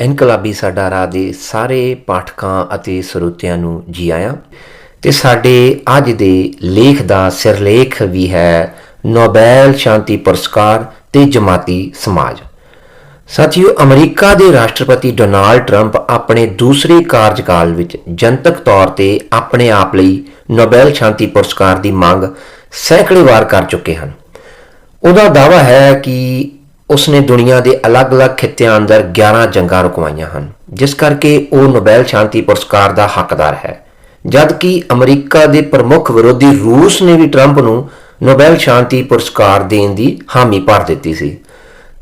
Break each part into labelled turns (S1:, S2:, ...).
S1: ਇਨਕਲਾਬੀ ਸਾਡਾ ਰਾਹ ਦੇ ਸਾਰੇ ਪਾਠਕਾਂ ਅਤੇ ਸਰੋਤਿਆਂ ਨੂੰ ਜੀ ਆਇਆਂ। ਤੇ ਸਾਡੇ ਅੱਜ ਦੇ ਲੇਖ ਦਾ ਸਿਰਲੇਖ ਵੀ ਹੈ ਨੋਬੈਲ ਸ਼ਾਂਤੀ ਪੁਰਸਕਾਰ ਤੇ ਜਮਾਤੀ ਸਮਾਜ। ਸਾਥੀਓ, ਅਮਰੀਕਾ ਦੇ ਰਾਸ਼ਟਰਪਤੀ ਡੋਨਾਲਡ ਟਰੰਪ ਆਪਣੇ ਦੂਸਰੇ ਕਾਰਜਕਾਲ ਵਿੱਚ ਜਨਤਕ ਤੌਰ ਤੇ ਆਪਣੇ ਆਪ ਲਈ ਨੋਬੈਲ ਸ਼ਾਂਤੀ ਪੁਰਸਕਾਰ ਦੀ ਮੰਗ ਸੈਂਕੜੇ ਵਾਰ ਕਰ ਚੁੱਕੇ ਹਨ। ਉਹਦਾ ਦਾਵਾ ਹੈ ਕਿ ਉਸਨੇ ਦੁਨੀਆ ਦੇ ਅਲੱਗ-ਅਲੱਗ ਖਿੱਤਿਆਂ ਅੰਦਰ 11 ਜੰਗਾਂ ਰੁਕਵਾਈਆਂ ਹਨ, ਜਿਸ ਕਰਕੇ ਉਹ ਨੋਬੈਲ ਸ਼ਾਂਤੀ ਪੁਰਸਕਾਰ ਦਾ ਹੱਕਦਾਰ ਹੈ। ਜਦਕਿ ਅਮਰੀਕਾ ਦੇ ਪ੍ਰਮੁੱਖ ਵਿਰੋਧੀ ਰੂਸ ਨੇ ਵੀ ਟਰੰਪ ਨੂੰ ਨੋਬੈਲ ਸ਼ਾਂਤੀ ਪੁਰਸਕਾਰ ਦੇਣ ਦੀ ਹਾਮੀ ਭਰ ਦਿੱਤੀ ਸੀ।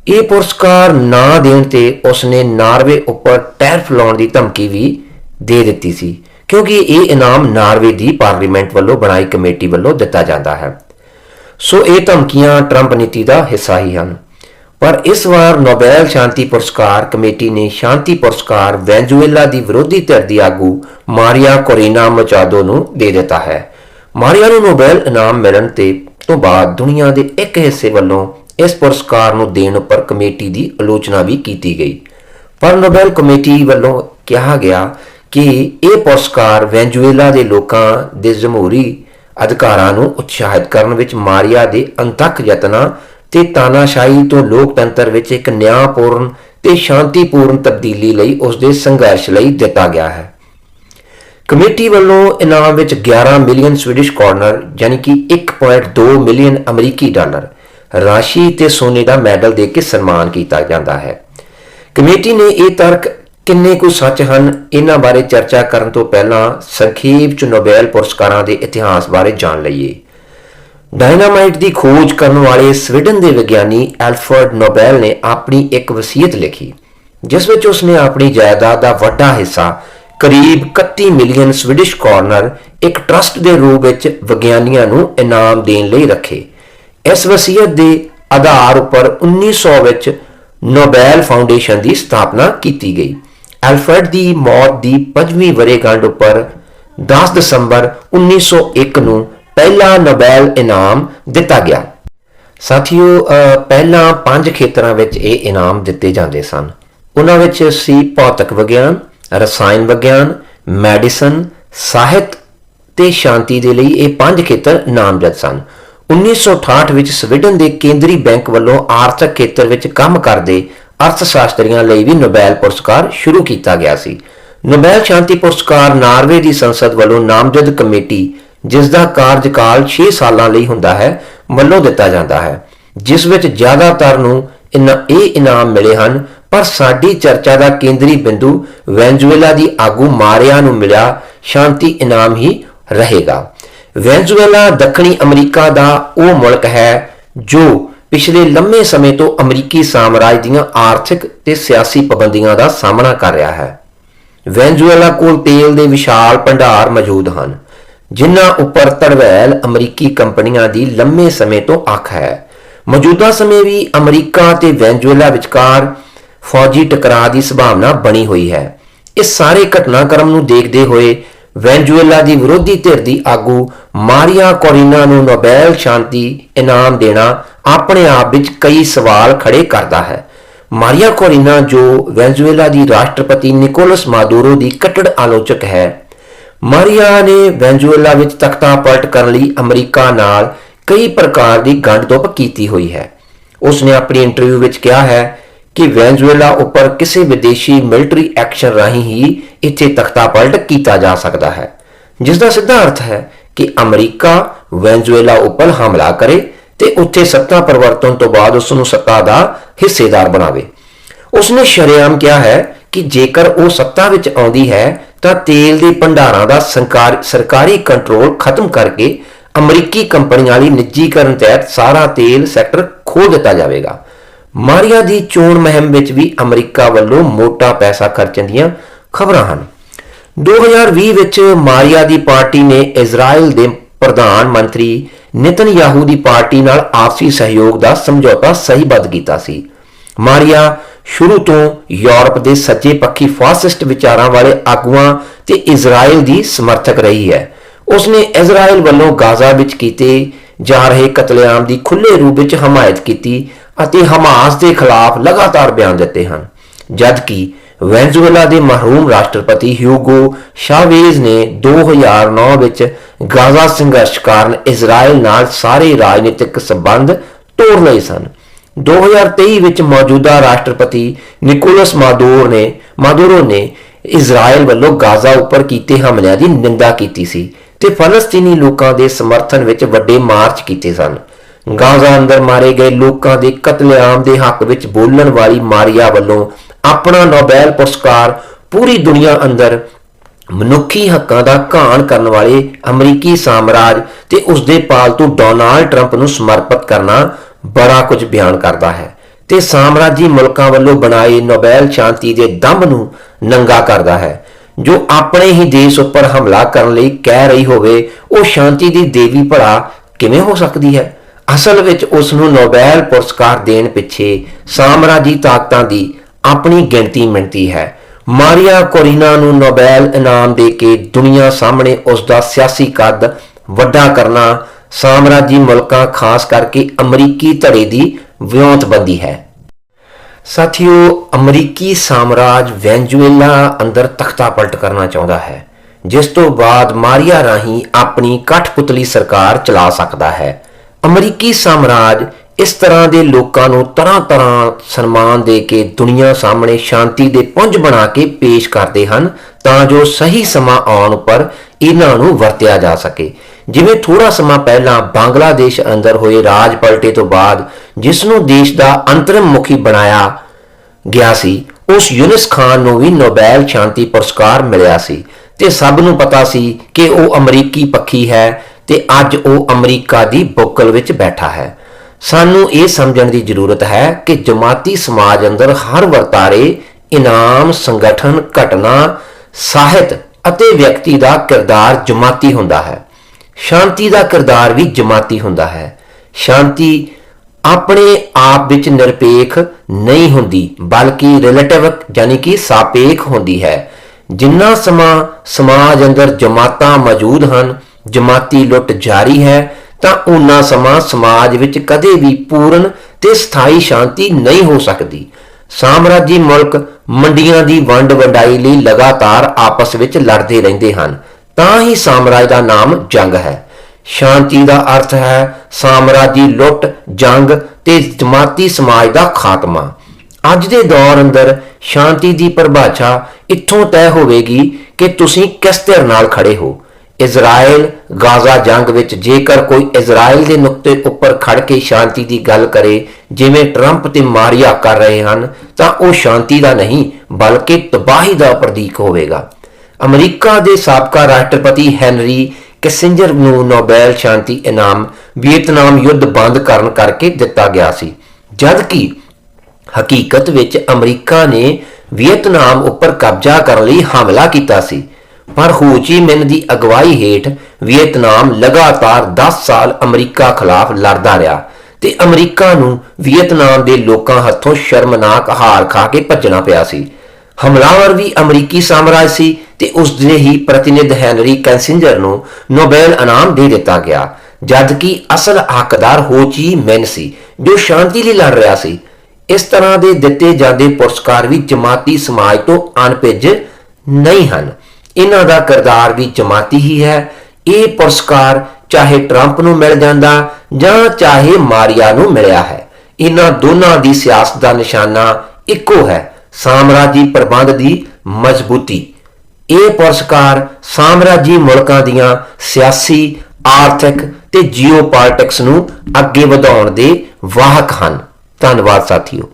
S1: ਇਹ ਪੁਰਸਕਾਰ ਨਾ ਦੇਣ ਤੇ ਉਸਨੇ ਨਾਰਵੇ ਉੱਪਰ ਟੈਰਿਫ ਲਾਉਣ ਦੀ ਧਮਕੀ ਵੀ ਦੇ ਦਿੱਤੀ ਸੀ, ਕਿਉਂਕਿ ਇਹ ਇਨਾਮ ਨਾਰਵੇ ਦੀ ਪਾਰਲੀਮੈਂਟ ਵੱਲੋਂ ਬਣਾਈ ਕਮੇਟੀ ਵੱਲੋਂ ਦਿੱਤਾ ਜਾਂਦਾ ਹੈ। ਸੋ ਇਹ ਧਮਕੀਆਂ ਟਰੰਪ ਨੀਤੀ ਦਾ ਹਿੱਸਾ ਹੀ ਹਨ। ਪਰ ਇਸ ਵਾਰ ਨੋਬੈਲ ਸ਼ਾਂਤੀ ਪੁਰਸਕਾਰ ਕਮੇਟੀ ਨੇ ਸ਼ਾਂਤੀ ਪੁਰਸਕਾਰ ਵੈਨਜ਼ੂਏਲਾ ਦੀ ਵਿਰੋਧੀ ਧਿਰ ਦੀ ਆਗੂ ਮਾਰੀਆ ਕੋਰੀਨਾ ਮਚਾਦੋ ਨੂੰ ਦੇ ਦਿੱਤਾ ਹੈ। ਮਾਰੀਆ ਨੂੰ ਨੋਬੈਲ ਇਨਾਮ ਮਿਲਣ ਤੇ ਤੋਂ ਬਾਅਦ ਦੁਨੀਆ ਦੇ ਇੱਕ ਹਿੱਸੇ ਵੱਲੋਂ ਇਸ ਪੁਰਸਕਾਰ ਨੂੰ ਦੇਣ ਉੱਪਰ ਕਮੇਟੀ ਦੀ ਆਲੋਚਨਾ ਵੀ ਕੀਤੀ ਗਈ। ਪਰ ਨੋਬੈਲ ਕਮੇਟੀ ਵੱਲੋਂ ਕਿਹਾ ਗਿਆ ਕਿ ਇਹ ਪੁਰਸਕਾਰ ਵੈਨਜ਼ੂਏਲਾ ਦੇ ਲੋਕਾਂ ਦੇ ਜਮਹੂਰੀ ਅਧਿਕਾਰਾਂ ਨੂੰ ਉਤਸ਼ਾਹਿਤ ਕਰਨ ਵਿੱਚ ਮਾਰੀਆ ਦੇ ਅੰਤਕ ਯਤਨਾਂ ਤੇ ਤਾਨਾਸ਼ਾਹੀ ਤੋਂ ਲੋਕਤੰਤਰ ਵਿੱਚ ਇੱਕ ਨਿਆਂਪੂਰਨ ਤੇ ਸ਼ਾਂਤੀਪੂਰਨ ਤਬਦੀਲੀ ਲਈ ਉਸ ਦੇ ਸੰਘਰਸ਼ ਲਈ ਦਿੱਤਾ ਗਿਆ ਹੈ। ਕਮੇਟੀ ਵੱਲੋਂ ਇਨਾਮ ਵਿੱਚ 11 ਮਿਲੀਅਨ ਸਵੀਡਿਸ਼ ਕਾਰਨਰ, ਯਾਨੀ ਕਿ 1.2 ਮਿਲੀਅਨ ਅਮਰੀਕੀ ਡਾਲਰ, ਰਾਸ਼ੀ ਤੇ ਸੋਨੇ ਦਾ ਮੈਡਲ ਦੇ ਕੇ ਸਨਮਾਨ ਕੀਤਾ ਜਾਂਦਾ ਹੈ। ਕਮੇਟੀ ਨੇ ਇਹ ਤਰਕ ਕਿੰਨੇ ਕੁ ਸੱਚ ਹਨ, ਇਹਨਾਂ ਬਾਰੇ ਚਰਚਾ ਕਰਨ ਤੋਂ ਪਹਿਲਾਂ ਸੰਖੇਪ ਚ ਨੋਬੈਲ ਪੁਰਸਕਾਰਾਂ ਦੇ ਇਤਿਹਾਸ ਬਾਰੇ ਜਾਣ ਲਈਏ। ਡਾਇਨਾਮਾਈਟ ਦੀ ਖੋਜ ਕਰਨ ਵਾਲੇ ਸਵੀਡਨ ਦੇ ਵਿਗਿਆਨੀ ਐਲਫਰਡ ਨੋਬੈਲ ਨੇ ਆਪਣੀ ਇੱਕ ਵਸੀਅਤ ਲਿਖੀ, ਜਿਸ ਵਿੱਚ ਉਸਨੇ ਆਪਣੀ ਜਾਇਦਾਦ ਦਾ ਵੱਡਾ ਹਿੱਸਾ, ਕਰੀਬ 31 ਮਿਲੀਅਨ ਸਵੀਡਿਸ਼ ਕਾਰਨਰ ਇੱਕ ਟਰਸਟ ਦੇ ਰੂਪ ਵਿੱਚ ਵਿਗਿਆਨੀਆਂ ਨੂੰ ਇਨਾਮ ਦੇਣ ਲਈ ਰੱਖੇ। ਇਸ ਵਸੀਅਤ ਦੇ ਆਧਾਰ ਉੱਪਰ 1900 ਵਿੱਚ ਨੋਬੈਲ ਫਾਊਂਡੇਸ਼ਨ ਦੀ ਸਥਾਪਨਾ ਕੀਤੀ ਗਈ। ਐਲਫਰਡ ਦੀ ਮੌਤ ਦੀ 5ਵੀਂ ਵਰੇਗੰਢ ਉੱਪਰ 10 ਦਸੰਬਰ 1901 ਨੂੰ ਪਹਿਲਾ ਨੋਬੈਲ ਇਨਾਮ ਦਿੱਤਾ ਗਿਆ। ਸਾਥੀਓ ਪਹਿਲਾਂ ਪੰਜ ਖੇਤਰਾਂ ਵਿੱਚ ਇਹ ਇਨਾਮ ਦਿੱਤੇ ਜਾਂਦੇ ਸਨ। ਉਹਨਾਂ ਵਿੱਚ ਸੀ ਭੌਤਿਕ ਵਿਗਿਆਨ, ਰਸਾਇਣ ਵਿਗਿਆਨ, ਮੈਡੀਸਨ, ਸਾਹਿਤ ਤੇ ਸ਼ਾਂਤੀ ਦੇ ਲਈ ਇਹ ਪੰਜ ਖੇਤਰ ਨਾਮਜ਼ਦ ਸਨ। 1968 ਵਿੱਚ ਸਵੀਡਨ ਦੇ ਕੇਂਦਰੀ ਬੈਂਕ ਵੱਲੋਂ ਆਰਥਿਕ ਖੇਤਰ ਵਿੱਚ ਕੰਮ ਕਰਦੇ ਅਰਥ ਸ਼ਾਸਤਰੀਆਂ ਲਈ ਵੀ ਨੋਬੈਲ ਪੁਰਸਕਾਰ ਸ਼ੁਰੂ ਕੀਤਾ ਗਿਆ ਸੀ। ਨੋਬੈਲ ਸ਼ਾਂਤੀ ਪੁਰਸਕਾਰ ਨਾਰਵੇ ਦੀ ਸੰਸਦ ਵੱਲੋਂ ਨਾਮਜ਼ਦ ਕਮੇਟੀ ਜਿਸ ਦਾ ਕਾਰਜਕਾਲ 6 ਸਾਲਾਂ ਲਈ ਹੁੰਦਾ ਹੈ ਵੱਲੋਂ ਦਿੱਤਾ ਜਾਂਦਾ ਹੈ। ਜਿਸ ਵਿੱਚ ਜ਼ਿਆਦਾਤਰ ਨੂੰ ਇਨਾ ਇਹ ਇਨਾਮ ਮਿਲੇ ਹਨ, ਪਰ ਸਾਡੀ ਚਰਚਾ ਦਾ ਕੇਂਦਰੀ ਬਿੰਦੂ ਵੈਨਜ਼ੂਏਲਾ ਦੀ ਆਗੂ ਮਾਰਿਆ ਨੂੰ ਮਿਲਿਆ, ਸ਼ਾਂਤੀ ਇਨਾਮ ਹੀ ਰਹੇਗਾ। ਵੈਨਜ਼ੂਏਲਾ ਦੱਖਣੀ ਅਮਰੀਕਾ ਦਾ ਉਹ ਮੁਲਕ ਹੈ, ਜੋ ਪਿਛਲੇ ਲੰਮੇ ਸਮੇਂ ਤੋਂ ਅਮਰੀਕੀ ਸਾਮਰਾਜ ਦੀਆਂ ਆਰਥਿਕ ਤੇ ਸਿਆਸੀ ਪਾਬੰਦੀਆਂ ਦਾ ਸਾਹਮਣਾ ਕਰ ਰਿਹਾ ਹੈ। ਵੈਨਜ਼ੂਏਲਾ ਕੋਲ ਤੇਲ ਦੇ ਵਿਸ਼ਾਲ ਭੰਡਾਰ ਮੌਜੂਦ ਹਨ। ਜਿਨ੍ਹਾਂ ਉੱਪਰ ਧੜਵੈਲ ਅਮਰੀਕੀ ਕੰਪਨੀਆਂ ਦੀ ਲੰਮੇ ਸਮੇਂ ਤੋਂ ਅੱਖ ਹੈ। ਮੌਜੂਦਾ ਸਮੇਂ ਵੀ ਅਮਰੀਕਾ ਤੇ ਵੈਨਜ਼ੂਏਲਾ ਵਿਚਕਾਰ ਫੌਜੀ ਟਕਰਾਅ ਦੀ ਸੰਭਾਵਨਾ ਬਣੀ ਹੋਈ ਹੈ। ਇਸ ਸਾਰੇ ਘਟਨਾਕ੍ਰਮ ਨੂੰ ਦੇਖਦੇ ਹੋਏ ਵੈਨਜ਼ੂਏਲਾ ਦੀ ਵਿਰੋਧੀ ਧਿਰ ਦੀ ਆਗੂ ਮਾਰੀਆ ਕੋਰੀਨਾ ਨੂੰ ਨੋਬੈਲ ਸ਼ਾਂਤੀ ਇਨਾਮ ਦੇਣਾ ਆਪਣੇ ਆਪ ਵਿੱਚ ਕਈ ਸਵਾਲ ਖੜੇ ਕਰਦਾ ਹੈ। ਮਾਰੀਆ ਕੋਰੀਨਾ ਜੋ ਵੈਨਜ਼ੂਏਲਾ ਦੀ ਰਾਸ਼ਟਰਪਤੀ ਨਿਕੋਲਸ ਮਾਦੂਰੋ ਦੀ ਕੱਟੜ ਆਲੋਚਕ ਹੈ ਮਾਰੀਆ ਨੇ ਵੈਨਜ਼ੂਏਲਾ ਵਿੱਚ ਤਖਤਾ ਪਲਟ ਕਰਨ ਲਈ ਅਮਰੀਕਾ ਨਾਲ ਕਈ ਪ੍ਰਕਾਰ ਦੀ ਗੰਢ ਕੀਤੀ ਹੋਈ ਹੈ। ਉਸ ਨੇ ਆਪਣੀ ਇੰਟਰਵਿਊ ਵਿੱਚ ਕਿਹਾ ਹੈ ਕਿ ਵੈਨਜ਼ੂਏਲਾ ਉੱਪਰ ਕਿਸੇ ਵਿਦੇਸ਼ੀ ਮਿਲਟਰੀ ਐਕਸ਼ਨ ਰਾਹੀਂ ਹੀ ਇੱਥੇ ਤਖਤਾ ਪਲਟ ਕੀਤਾ ਜਾ ਸਕਦਾ ਹੈ। ਜਿਸ ਦਾ ਸਿੱਧਾ ਅਰਥ ਹੈ ਕਿ ਅਮਰੀਕਾ ਵੈਨਜ਼ੂਏਲਾ ਉੱਪਰ ਹਮਲਾ ਕਰੇ ਤੇ ਉੱਥੇ ਸੱਤਾ ਪਰਿਵਰਤਨ ਤੋਂ ਬਾਅਦ ਉਸ ਨੂੰ ਸੱਤਾ ਦਾ ਹਿੱਸੇਦਾਰ ਬਣਾਵੇ। ਉਸਨੇ ਸ਼ਰੇਆਮ ਕਿਹਾ ਹੈ ਕਿ ਜੇਕਰ ਉਹ ਸੱਤਾ ਵਿੱਚ ਆਉਂਦੀ ਹੈ ਤਾਂ ਤੇਲ ਦੇ ਭੰਡਾਰਾਂ ਦਾ ਸਰਕਾਰੀ ਕੰਟਰੋਲ ਖਤਮ ਕਰਕੇ ਅਮਰੀਕੀ ਕੰਪਨੀਆਂ ਲਈ ਨਿੱਜੀਕਰਨ ਤਹਿਤ ਸਾਰਾ ਤੇਲ ਸੈਕਟਰ ਖੋਲ ਦਿੱਤਾ ਜਾਵੇਗਾ। ਮਾਰੀਆ ਦੀ ਚੋਣ ਮੁਹਿੰਮ ਵਿੱਚ ਵੀ ਅਮਰੀਕਾ ਵੱਲੋਂ ਮੋਟਾ ਪੈਸਾ ਖਰਚਣ ਦੀਆਂ ਖਬਰਾਂ ਹਨ। 2020 ਵਿੱਚ ਮਾਰੀਆ ਦੀ ਪਾਰਟੀ ਨੇ ਇਜ਼ਰਾਈਲ ਦੇ ਪ੍ਰਧਾਨ ਮੰਤਰੀ ਨਿਤਨਯਾਹੂ ਦੀ ਪਾਰਟੀ ਨਾਲ ਆਪਸੀ ਸਹਿਯੋਗ ਦਾ ਸਮਝੌਤਾ ਸਹੀਬੱਧ ਕੀਤਾ ਸੀ। ਮਾਰੀਆ ਸ਼ੁਰੂ ਤੋਂ ਯੂਰਪ ਦੇ ਸੱਜੇ ਪੱਖੀ ਫਾਸਿਸਟ ਵਿਚਾਰਾਂ ਵਾਲੇ ਆਗੂਆਂ ਤੇ ਇਜ਼ਰਾਈਲ ਦੀ ਸਮਰਥਕ ਰਹੀ ਹੈ। ਉਸਨੇ ਇਜ਼ਰਾਈਲ ਵੱਲੋਂ ਗਾਜ਼ਾ ਵਿੱਚ ਕੀਤੇ ਜਾ ਰਹੇ ਕਤਲੇਆਮ ਦੀ ਖੁੱਲੇ ਰੂਪ ਵਿੱਚ ਹਮਾਇਤ ਕੀਤੀ ਅਤੇ ਹਮਾਸ ਦੇ ਖਿਲਾਫ ਲਗਾਤਾਰ ਬਿਆਨ ਦਿੱਤੇ ਹਨ। ਜਦਕਿ ਵੈਨਜ਼ੂਏਲਾ ਦੇ ਮਰਹੂਮ ਰਾਸ਼ਟਰਪਤੀ ਹਿਊਗੋ ਸ਼ਾਵੇਜ਼ ਨੇ 2009 ਵਿੱਚ ਗਾਜ਼ਾ ਸੰਘਰਸ਼ ਕਾਰਨ ਇਜ਼ਰਾਈਲ ਨਾਲ ਸਾਰੇ ਰਾਜਨੀਤਿਕ ਸੰਬੰਧ ਤੋੜ ਲਏ ਸਨ। 2023 ਵਿੱਚ ਮੌਜੂਦਾ ਰਾਸ਼ਟਰਪਤੀ ਨਿਕੋਲਸ ਮਾਦੂਰ ਨੇ ਮਾਦੂਰੋ ਨੇ ਇਜ਼ਰਾਈਲ ਵੱਲੋਂ ਗਾਜ਼ਾ ਉੱਪਰ ਕੀਤੇ ਹਮਲਿਆਂ ਦੀ ਨਿੰਦਾ ਕੀਤੀ ਸੀ ਤੇ ਫਲਸਤੀਨੀ ਲੋਕਾਂ ਦੇ ਸਮਰਥਨ ਵਿੱਚ ਵੱਡੇ ਮਾਰਚ ਕੀਤੇ ਸਨ। ਗਾਜ਼ਾ ਅੰਦਰ ਮਾਰੇ ਗਏ ਲੋਕਾਂ ਦੇ ਕਤਲੇਆਮ ਦੇ ਹੱਕ ਵਿੱਚ ਬੋਲਣ ਵਾਲੀ ਮਾਰੀਆ ਵੱਲੋਂ ਆਪਣਾ ਨੋਬੈਲ ਪੁਰਸਕਾਰ ਪੂਰੀ ਦੁਨੀਆ ਅੰਦਰ ਮਨੁੱਖੀ ਹੱਕਾਂ ਦਾ ਘਾਣ ਕਰਨ ਵਾਲੇ ਅਮਰੀਕੀ ਸਾਮਰਾਜ ਤੇ ਉਸ ਦੇ ਪਾਲਤੂ ਡੋਨਾਲਡ ਟਰੰਪ ਨੂੰ ਸਮਰਪਿਤ ਕਰਨਾ ਬੜਾ ਕੁਝ ਬਿਆਨ ਕਰਦਾ ਹੈ ਤੇ ਸਾਮਰਾਜੀ ਮੁਲਕਾਂ ਵੱਲੋਂ ਬਣਾਏ ਨੋਬੈਲ ਸ਼ਾਂਤੀ ਦੇ ਦਮ ਨੂੰ ਨੰਗਾ ਕਰਦਾ ਹੈ। ਜੋ ਆਪਣੇ ਹੀ ਦੇਸ਼ ਉੱਪਰ ਹਮਲਾ ਕਰਨ ਲਈ ਕਹਿ ਰਹੀ ਹੋਵੇ, ਉਹ ਸ਼ਾਂਤੀ ਦੀ ਦੇਵੀ ਭਲਾ ਕਿਵੇਂ ਹੋ ਸਕਦੀ ਹੈ? ਅਸਲ ਵਿੱਚ ਉਸ ਨੂੰ ਨੋਬੈਲ ਪੁਰਸਕਾਰ ਦੇਣ ਪਿੱਛੇ ਸਾਮਰਾਜੀ ਤਾਕਤਾਂ ਦੀ ਆਪਣੀ ਗਿਣਤੀ ਮਿਣਤੀ ਹੈ। ਮਾਰੀਆ ਕੋਰੀਨਾ ਨੂੰ ਨੋਬੈਲ ਇਨਾਮ ਦੇ ਕੇ ਦੁਨੀਆ ਸਾਹਮਣੇ ਉਸ ਦਾ ਸਿਆਸੀ ਕੱਦ ਵੱਡਾ ਕਰਨਾ ਸਾਮਰਾਜੀ ਮੁਲਕਾਂ ਖਾਸ ਕਰਕੇ ਅਮਰੀਕੀ ਧੜੇ ਦੀ ਵਿਉਂਤਬੰਦੀ ਹੈ। ਸਾਥੀਓ, ਅਮਰੀਕੀ ਸਾਮਰਾਜ ਵੈਨਜ਼ੂਏਲਾ ਅੰਦਰ ਤਖਤਾ ਪਲਟ ਕਰਨਾ ਚਾਹੁੰਦਾ ਹੈ, ਜਿਸ ਤੋਂ ਬਾਅਦ ਮਾਰੀਆ ਰਾਹੀਂ ਆਪਣੀ ਕਠਪੁਤਲੀ ਸਰਕਾਰ ਚਲਾ ਸਕਦਾ ਹੈ। ਅਮਰੀਕੀ ਸਾਮਰਾਜ ਇਸ ਤਰ੍ਹਾਂ ਦੇ ਲੋਕਾਂ ਨੂੰ ਤਰ੍ਹਾਂ ਤਰ੍ਹਾਂ ਸਨਮਾਨ ਦੇ ਕੇ ਦੁਨੀਆ ਸਾਹਮਣੇ ਸ਼ਾਂਤੀ ਦੇ ਪੁੰਜ ਬਣਾ ਕੇ ਪੇਸ਼ ਕਰਦੇ ਹਨ, ਤਾਂ ਜੋ ਸਹੀ ਸਮਾਂ ਆਉਣ ਉੱਪਰ ਇਹਨਾਂ ਨੂੰ ਵਰਤਿਆ ਜਾ ਸਕੇ। ਜਿਵੇਂ ਥੋੜਾ ਸਮਾਂ ਪਹਿਲਾਂ ਬੰਗਲਾਦੇਸ਼ ਅੰਦਰ ਹੋਏ ਰਾਜ ਪਲਟੇ ਤੋਂ ਬਾਅਦ ਜਿਸ ਨੂੰ ਦੇਸ਼ ਦਾ ਅੰਤਰਿਮ ਮੁਖੀ ਬਣਾਇਆ ਗਿਆ ਸੀ, ਉਸ ਯੂਨਿਸ ਖਾਨ ਨੂੰ ਵੀ ਨੋਬੈਲ ਸ਼ਾਂਤੀ ਪੁਰਸਕਾਰ ਮਿਲਿਆ ਸੀ ਤੇ ਸਭ ਨੂੰ ਪਤਾ ਸੀ ਕਿ ਉਹ ਅਮਰੀਕੀ ਪੱਖੀ ਹੈ ਤੇ ਅੱਜ ਉਹ ਅਮਰੀਕਾ ਦੀ ਬੁੱਕਲ ਵਿੱਚ ਬੈਠਾ ਹੈ। ਸਾਨੂੰ ਇਹ ਸਮਝਣ ਦੀ ਜ਼ਰੂਰਤ ਹੈ ਕਿ ਜਮਾਤੀ ਸਮਾਜ ਅੰਦਰ ਹਰ ਵਰਤਾਰੇ, ਇਨਾਮ, ਸੰਗਠਨ, ਘਟਨਾ, ਸਾਹਿਤ ਅਤੇ ਵਿਅਕਤੀ ਦਾ ਕਿਰਦਾਰ ਜਮਾਤੀ ਹੁੰਦਾ ਹੈ। ਸ਼ਾਂਤੀ ਦਾ ਕਿਰਦਾਰ ਵੀ ਜਮਾਤੀ ਹੁੰਦਾ ਹੈ। ਸ਼ਾਂਤੀ ਆਪਣੇ ਆਪ ਵਿੱਚ ਨਿਰਪੇਖ ਨਹੀਂ ਹੁੰਦੀ, ਬਲਕਿ ਰਿਲੇਟਿਵ ਯਾਨੀ ਕਿ ਸਾਪੇਖ ਹੁੰਦੀ ਹੈ। ਜਿੰਨਾ ਸਮਾਂ ਸਮਾਜ ਅੰਦਰ ਜਮਾਤਾਂ ਮੌਜੂਦ ਹਨ, ਜਮਾਤੀ ਲੁੱਟ ਜਾਰੀ ਹੈ, ਤਾਂ ਉਨਾ ਸਮਾਂ ਸਮਾਜ ਵਿੱਚ ਕਦੇ ਵੀ ਪੂਰਨ ਤੇ ਸਥਾਈ ਸ਼ਾਂਤੀ ਨਹੀਂ ਹੋ ਸਕਦੀ। ਸਾਮਰਾਜੀ ਮੁਲਕ ਮੰਡੀਆਂ ਦੀ ਵੰਡ ਵੰਡਾਈ ਲਈ ਲਗਾਤਾਰ ਆਪਸ ਵਿੱਚ ਲੜਦੇ ਰਹਿੰਦੇ ਹਨ। ਤਾਂ ਹੀ ਸਾਮਰਾਜ ਦਾ ਨਾਮ ਜੰਗ ਹੈ। ਸ਼ਾਂਤੀ ਦਾ ਅਰਥ ਹੈ ਸਾਮਰਾਜੀ ਲੁੱਟ, ਜੰਗ ਤੇ ਜਮਾਤੀ ਸਮਾਜ ਦਾ ਖਾਤਮਾ। ਅੱਜ ਦੇ ਦੌਰ ਅੰਦਰ ਸ਼ਾਂਤੀ ਦੀ ਪਰਿਭਾਸ਼ਾ ਇੱਥੋਂ ਤੈਅ ਹੋਵੇਗੀ ਕਿ ਤੁਸੀਂ ਕਿਸ ਧਿਰ ਨਾਲ ਖੜੇ ਹੋ। ਇਜ਼ਰਾਈਲ ਗਾਜ਼ਾ ਜੰਗ ਵਿੱਚ ਜੇਕਰ ਕੋਈ ਇਜ਼ਰਾਈਲ ਦੇ ਨੁਕਤੇ ਉੱਪਰ ਖੜ ਕੇ ਸ਼ਾਂਤੀ ਦੀ ਗੱਲ ਕਰੇ, ਜਿਵੇਂ ਟਰੰਪ ਤੇ ਮਾਰੀਆ ਕਰ ਰਹੇ ਹਨ, ਤਾਂ ਉਹ ਸ਼ਾਂਤੀ ਦਾ ਨਹੀਂ, ਬਲਕਿ ਤਬਾਹੀ ਦਾ ਪ੍ਰਤੀਕ ਹੋਵੇਗਾ। ਅਮਰੀਕਾ ਦੇ ਸਾਬਕਾ ਰਾਸ਼ਟਰਪਤੀ ਹੈਨਰੀ ਕਿਸਿੰਜਰ ਨੂੰ ਨੋਬੈਲ ਸ਼ਾਂਤੀ ਇਨਾਮ ਵੀਅਤਨਾਮ ਯੁੱਧ ਬੰਦ ਕਰਨ ਕਰਕੇ ਦਿੱਤਾ ਗਿਆ ਸੀ। ਜਦਕਿ ਹਕੀਕਤ ਵਿੱਚ ਅਮਰੀਕਾ ਨੇ ਵੀਅਤਨਾਮ ਉੱਪਰ ਕਬਜ਼ਾ ਕਰਨ ਲਈ ਹਮਲਾ ਕੀਤਾ ਸੀ, ਪਰ ਹੋ ਚੀ ਮਿਨ ਦੀ ਅਗਵਾਈ ਹੇਠ ਵੀਅਤਨਾਮ ਲਗਾਤਾਰ 10 ਸਾਲ ਅਮਰੀਕਾ ਖਿਲਾਫ ਲੜਦਾ ਰਿਹਾ ਤੇ ਅਮਰੀਕਾ ਨੂੰ ਵੀਅਤਨਾਮ ਦੇ ਲੋਕਾਂ ਹੱਥੋਂ ਸ਼ਰਮਨਾਕ ਹਾਰ ਖਾ ਕੇ ਭੱਜਣਾ ਪਿਆ ਸੀ। ਹਮਲਾਵਰ ਵੀ ਅਮਰੀਕੀ ਸਾਮਰਾਜ ਸੀ ਤੇ ਉਸ ਦੇ ਹੀ ਪ੍ਰਤੀਨਿਧ ਹੈਨਰੀ ਕੈਂਸਿੰਜਰ ਨੂੰ ਨੋਬੈਲ ਇਨਾਮ ਦੇ ਦਿੱਤਾ ਗਿਆ ਜਦਕਿ ਅਸਲ ਹੱਕਦਾਰ ਹੋ ਚੀ ਮਿਨ ਸੀ, ਜੋ ਸ਼ਾਂਤੀ ਲਈ ਲੜ ਰਿਹਾ ਸੀ। ਇਸ ਤਰ੍ਹਾਂ ਦੇ ਦਿੱਤੇ ਜਾਂਦੇ ਪੁਰਸਕਾਰ ਵੀ ਜਮਾਤੀ ਸਮਾਜ ਤੋਂ ਅਣਭਿੱਜ ਨਹੀਂ ਹਨ। ਇਹਨਾਂ ਦਾ ਕਿਰਦਾਰ ਵੀ ਜਮਾਤੀ ਹੀ ਹੈ। ਇਹ ਪੁਰਸਕਾਰ ਚਾਹੇ ਟਰੰਪ ਨੂੰ ਮਿਲ ਜਾਂਦਾ ਜਾਂ ਚਾਹੇ ਮਾਰੀਆ ਨੂੰ ਮਿਲਿਆ ਹੈ। ਇਹਨਾਂ ਦੋਨਾਂ ਦੀ ਸਿਆਸਤ ਦਾ ਨਿਸ਼ਾਨਾ ਇੱਕੋ ਹੈ। ਸਾਮਰਾਜੀ ਪ੍ਰਬੰਧ ਦੀ ਮਜ਼ਬੂਤੀ। ਇਹ ਪੁਰਸਕਾਰ ਸਾਮਰਾਜੀ ਮੁਲਕਾਂ ਦੀਆਂ ਸਿਆਸੀ, ਆਰਥਿਕ ਤੇ ਜੀਓਪੋਲਿਟਿਕਸ ਨੂੰ ਅੱਗੇ ਵਧਾਉਣ ਦੇ ਵਾਹਕ ਹਨ। ਧੰਨਵਾਦ ਸਾਥੀਓ।